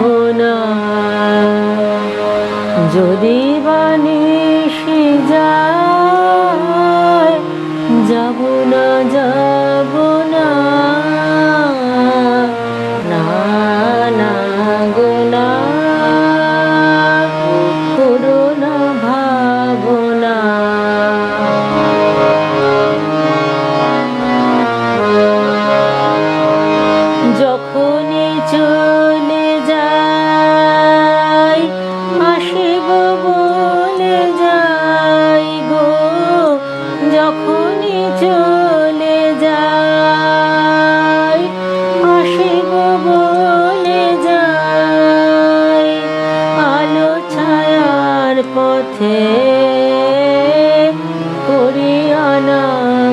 মোহনা যদি বাণী পথে করি আনা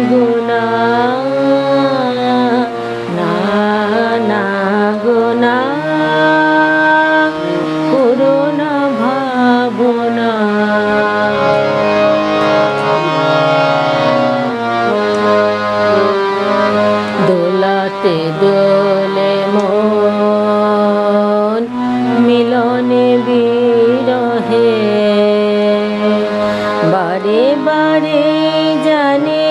গুনা না না গুনা করুণা ভাবনা। দোলাতে দোলে বারে বারে জানে,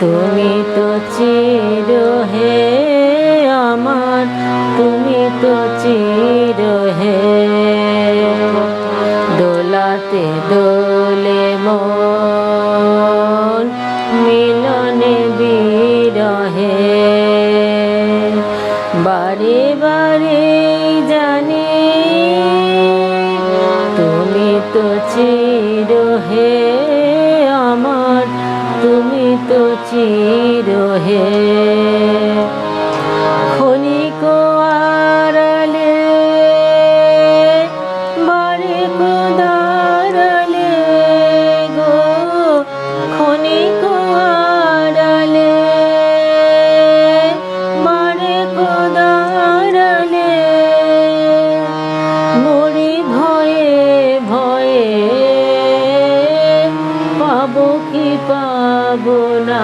তুমি তো চির হে আমার, তুমি তো চির হে। দোলাতে দোলে মন, মিলনে বিরহে। বারে বারে তো চির হে আমার তুমি তো চির হে।